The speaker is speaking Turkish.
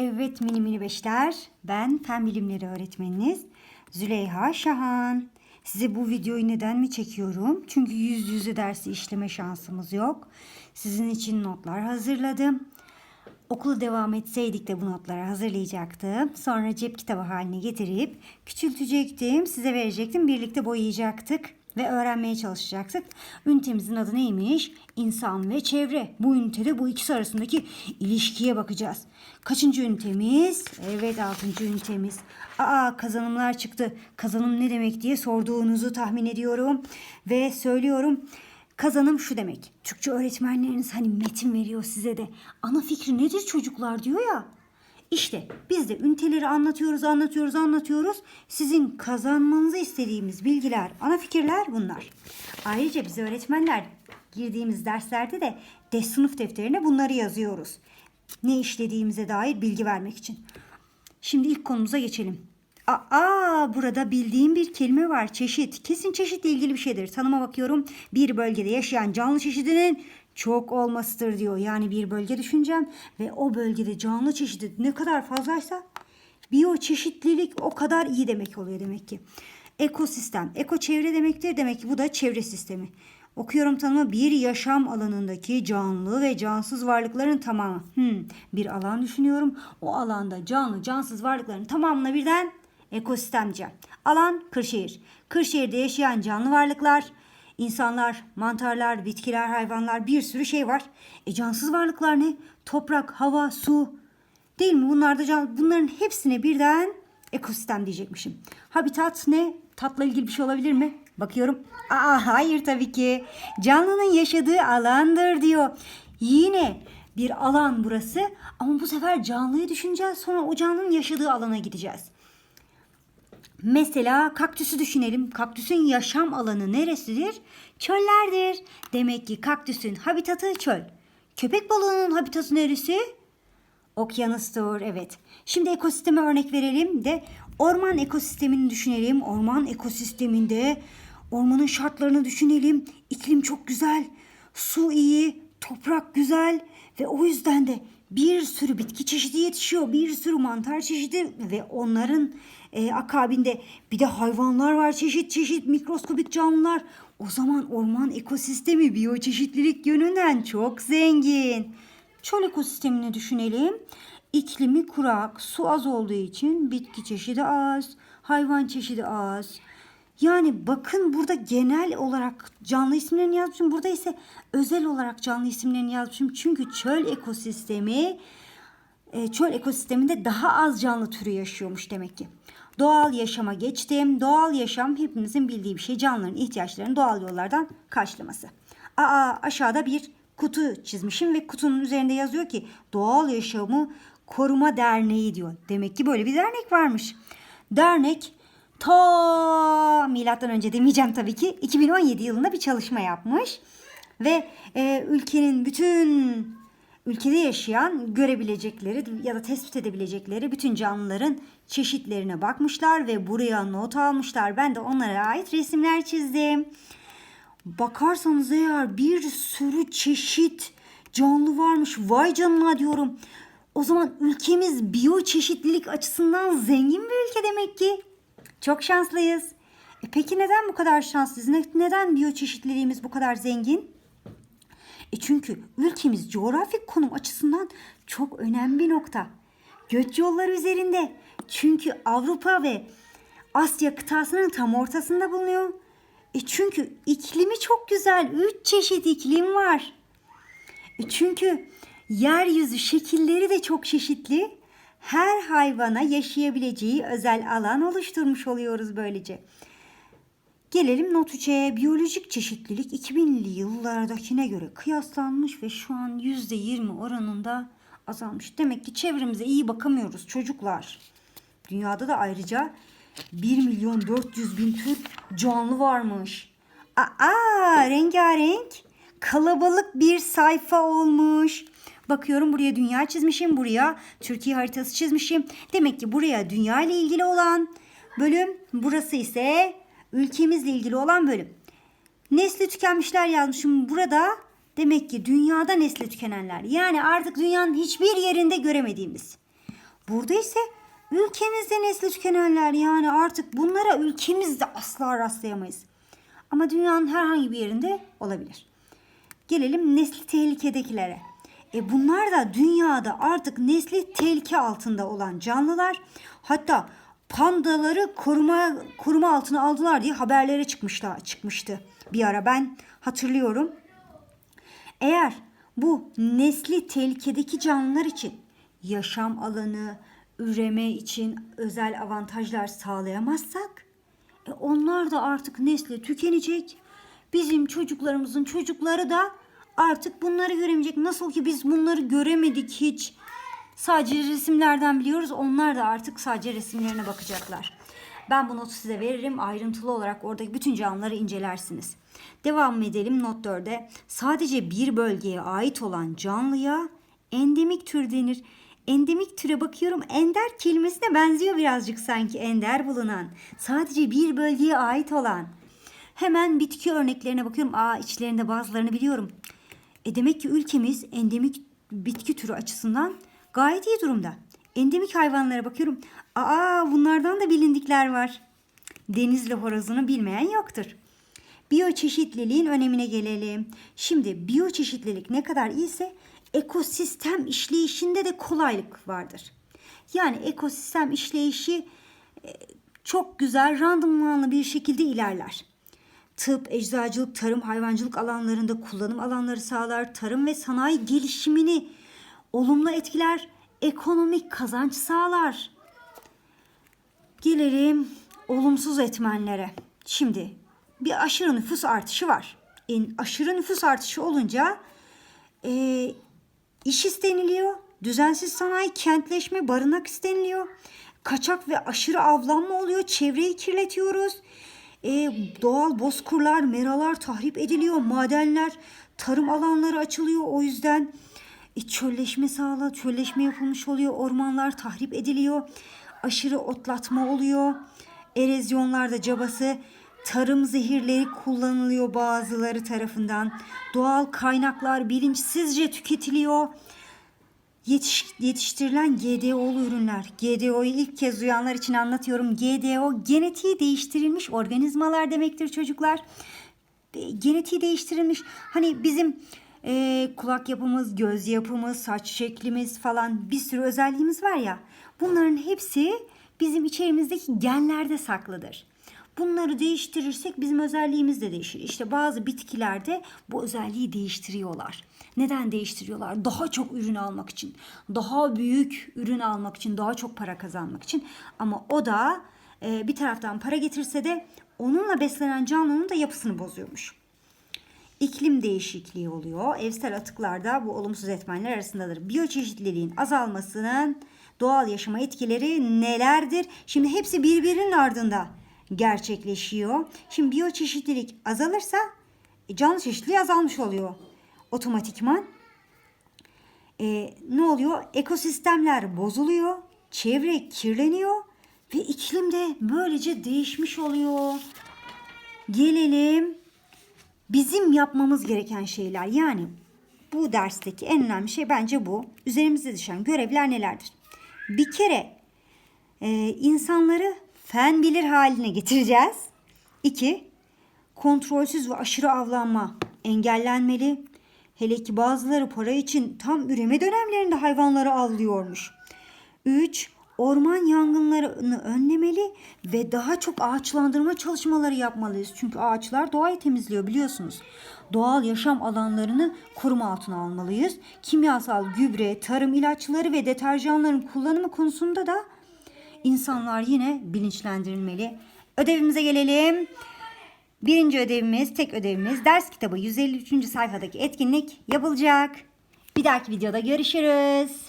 Evet mini mini beşler. Ben fen bilimleri öğretmeniniz Züleyha Şahan. Size bu videoyu neden mi çekiyorum? Çünkü yüz yüze dersi işleme şansımız yok. Sizin için notlar hazırladım. Okula devam etseydik de bu notları hazırlayacaktım. Sonra cep kitabı haline getirip küçültecektim. Size verecektim. Birlikte boyayacaktık ve öğrenmeye çalışacaktık. Ünitemizin adı neymiş? İnsan ve çevre. Bu ünitede bu ikisi arasındaki ilişkiye bakacağız. Kaçıncı ünitemiz? Evet altıncı ünitemiz. Aa kazanımlar çıktı. Kazanım ne demek diye sorduğunuzu tahmin ediyorum. Ve söylüyorum. Kazanım şu demek. Türkçe öğretmenleriniz hani metin veriyor size de. Ana fikri nedir çocuklar diyor ya. İşte biz de üniteleri anlatıyoruz, anlatıyoruz, anlatıyoruz. Sizin kazanmanızı istediğimiz bilgiler, ana fikirler bunlar. Ayrıca biz öğretmenler girdiğimiz derslerde de de sınıf defterine bunları yazıyoruz. Ne işlediğimize dair bilgi vermek için. Şimdi ilk konumuza geçelim. Aa, burada bildiğim bir kelime var. Çeşit. Kesin çeşitle ilgili bir şeydir. Tanıma bakıyorum. Bir bölgede yaşayan canlı çeşidinin çok olmasıdır diyor. Yani bir bölge düşüneceğim ve o bölgede canlı çeşidi ne kadar fazlaysa biyoçeşitlilik o kadar iyi demek oluyor demek ki. Ekosistem. Eko çevre demektir. Demek ki bu da çevre sistemi. Okuyorum tanımı bir yaşam alanındaki canlı ve cansız varlıkların tamamı. Hmm, bir alan düşünüyorum. O alanda canlı cansız varlıkların tamamına birden ekosistem diyeceğim. Alan Kırşehir. Kırşehir'de yaşayan canlı varlıklar, insanlar, mantarlar, bitkiler, hayvanlar bir sürü şey var. E cansız varlıklar ne? Toprak, hava, su. Değil mi? Bunlar da can, bunların hepsine birden ekosistem diyecekmişim. Habitat ne? Tatla ilgili bir şey olabilir mi? Bakıyorum. Aa hayır tabii ki. Canlının yaşadığı alandır diyor. Yine bir alan burası ama bu sefer canlıyı düşüneceğiz. Sonra o canlının yaşadığı alana gideceğiz. Mesela kaktüsü düşünelim. Kaktüsün yaşam alanı neresidir? Çöllerdir. Demek ki kaktüsün habitatı çöl. Köpek balığının habitatı neresi? Okyanustur evet. Şimdi ekosisteme örnek verelim de orman ekosistemini düşünelim. Orman ekosisteminde ormanın şartlarını düşünelim. İklim çok güzel, su iyi, toprak güzel ve o yüzden de bir sürü bitki çeşidi yetişiyor. Bir sürü mantar çeşidi ve onların e, akabinde bir de hayvanlar var çeşit çeşit mikroskobik canlılar. O zaman orman ekosistemi biyoçeşitlilik yönünden çok zengin. Çöl ekosistemini düşünelim. İklimi kurak, su az olduğu için bitki çeşidi az, hayvan çeşidi az. Yani bakın burada genel olarak canlı isimlerini yazmışım. Burada ise özel olarak canlı isimlerini yazmışım. Çünkü çöl ekosistemi çöl ekosisteminde daha az canlı türü yaşıyormuş demek ki. Doğal yaşama geçtim. Doğal yaşam hepimizin bildiği bir şey. Canlıların ihtiyaçlarını doğal yollardan karşılaması. Aa aşağıda bir kutu çizmişim ve kutunun üzerinde yazıyor ki Doğal Yaşamı Koruma Derneği diyor. Demek ki böyle bir dernek varmış. Dernek ta milattan önce demeyeceğim tabii ki 2017 yılında bir çalışma yapmış ve e, ülkenin bütün ülkede yaşayan görebilecekleri ya da tespit edebilecekleri bütün canlıların çeşitlerine bakmışlar ve buraya not almışlar. Ben de onlara ait resimler çizdim. Bakarsanız eğer bir sürü çeşit canlı varmış. Vay canına diyorum. O zaman ülkemiz biyoçeşitlilik açısından zengin bir ülke demek ki. Çok şanslıyız. E peki neden bu kadar şanslıyız? Ne- Neden biyoçeşitliliğimiz bu kadar zengin? E çünkü ülkemiz coğrafik konum açısından çok önemli bir nokta. Göç yolları üzerinde. Çünkü Avrupa ve Asya kıtasının tam ortasında bulunuyor. E çünkü iklimi çok güzel. Üç çeşit iklim var. E çünkü yeryüzü şekilleri de çok çeşitli. Her hayvana yaşayabileceği özel alan oluşturmuş oluyoruz böylece. Gelelim not 3'e. Biyolojik çeşitlilik 2000'li yıllardakine göre kıyaslanmış ve şu an %20 oranında azalmış. Demek ki çevremize iyi bakamıyoruz çocuklar. Dünyada da ayrıca 1 milyon 400 bin tür canlı varmış. Aa rengarenk kalabalık bir sayfa olmuş. Bakıyorum buraya dünya çizmişim. Buraya Türkiye haritası çizmişim. Demek ki buraya dünya ile ilgili olan bölüm. Burası ise ülkemizle ilgili olan bölüm. Nesli tükenmişler yazmışım burada. Demek ki dünyada nesli tükenenler. Yani artık dünyanın hiçbir yerinde göremediğimiz. Burada ise ülkemizde nesli tükenenler yani artık bunlara ülkemizde asla rastlayamayız. Ama dünyanın herhangi bir yerinde olabilir. Gelelim nesli tehlikedekilere. E bunlar da dünyada artık nesli tehlike altında olan canlılar. Hatta pandaları koruma koruma altına aldılar diye haberlere çıkmışlar çıkmıştı bir ara ben hatırlıyorum. Eğer bu nesli tehlikedeki canlılar için yaşam alanı, üreme için özel avantajlar sağlayamazsak e onlar da artık nesli tükenecek. Bizim çocuklarımızın çocukları da artık bunları göremeyecek. Nasıl ki biz bunları göremedik hiç. Sadece resimlerden biliyoruz. Onlar da artık sadece resimlerine bakacaklar. Ben bu notu size veririm. Ayrıntılı olarak oradaki bütün canlıları incelersiniz. Devam edelim not 4'e. Sadece bir bölgeye ait olan canlıya endemik tür denir. Endemik türe bakıyorum. Ender kelimesine benziyor birazcık sanki ender bulunan. Sadece bir bölgeye ait olan. Hemen bitki örneklerine bakıyorum. Aa içlerinde bazılarını biliyorum. E demek ki ülkemiz endemik bitki türü açısından gayet iyi durumda. Endemik hayvanlara bakıyorum. Aa bunlardan da bilindikler var. Denizli horozunu bilmeyen yoktur. Biyoçeşitliliğin önemine gelelim. Şimdi biyoçeşitlilik ne kadar iyiyse ekosistem işleyişinde de kolaylık vardır. Yani ekosistem işleyişi e, çok güzel, randımanlı bir şekilde ilerler. Tıp, eczacılık, tarım, hayvancılık alanlarında kullanım alanları sağlar. Tarım ve sanayi gelişimini olumlu etkiler. Ekonomik kazanç sağlar. Gelelim olumsuz etmenlere. Şimdi bir aşırı nüfus artışı var. En aşırı nüfus artışı olunca e, iş isteniliyor. Düzensiz sanayi, kentleşme, barınak isteniliyor. Kaçak ve aşırı avlanma oluyor. Çevreyi kirletiyoruz. E, doğal bozkurlar, meralar tahrip ediliyor. Madenler, tarım alanları açılıyor. O yüzden e, çölleşme sağla, çölleşme yapılmış oluyor. Ormanlar tahrip ediliyor. Aşırı otlatma oluyor. Erozyonlarda cabası tarım zehirleri kullanılıyor bazıları tarafından. Doğal kaynaklar bilinçsizce tüketiliyor. Yetiş, yetiştirilen GDO'lu ürünler. GDO'yu ilk kez duyanlar için anlatıyorum. GDO genetiği değiştirilmiş organizmalar demektir çocuklar. Genetiği değiştirilmiş. Hani bizim e, kulak yapımız, göz yapımız, saç şeklimiz falan bir sürü özelliğimiz var ya. Bunların hepsi bizim içerimizdeki genlerde saklıdır. Bunları değiştirirsek bizim özelliğimiz de değişir. İşte bazı bitkilerde bu özelliği değiştiriyorlar. Neden değiştiriyorlar? Daha çok ürün almak için, daha büyük ürün almak için, daha çok para kazanmak için. Ama o da e, bir taraftan para getirse de onunla beslenen canlının da yapısını bozuyormuş. İklim değişikliği oluyor. Evsel atıklarda bu olumsuz etmenler arasındadır. Biyoçeşitliliğin azalmasının doğal yaşama etkileri nelerdir? Şimdi hepsi birbirinin ardında gerçekleşiyor. Şimdi biyoçeşitlilik azalırsa e, canlı çeşitliliği azalmış oluyor otomatikman. E, ne oluyor? Ekosistemler bozuluyor, çevre kirleniyor ve iklim de böylece değişmiş oluyor. Gelelim bizim yapmamız gereken şeyler. Yani bu dersteki en önemli şey bence bu. Üzerimize düşen görevler nelerdir? Bir kere e, insanları fen bilir haline getireceğiz. İki, kontrolsüz ve aşırı avlanma engellenmeli. Hele ki bazıları para için tam üreme dönemlerinde hayvanları avlıyormuş. 3. Orman yangınlarını önlemeli ve daha çok ağaçlandırma çalışmaları yapmalıyız. Çünkü ağaçlar doğayı temizliyor biliyorsunuz. Doğal yaşam alanlarını koruma altına almalıyız. Kimyasal gübre, tarım ilaçları ve deterjanların kullanımı konusunda da insanlar yine bilinçlendirilmeli. Ödevimize gelelim. Birinci ödevimiz, tek ödevimiz ders kitabı 153. sayfadaki etkinlik yapılacak. Bir dahaki videoda görüşürüz.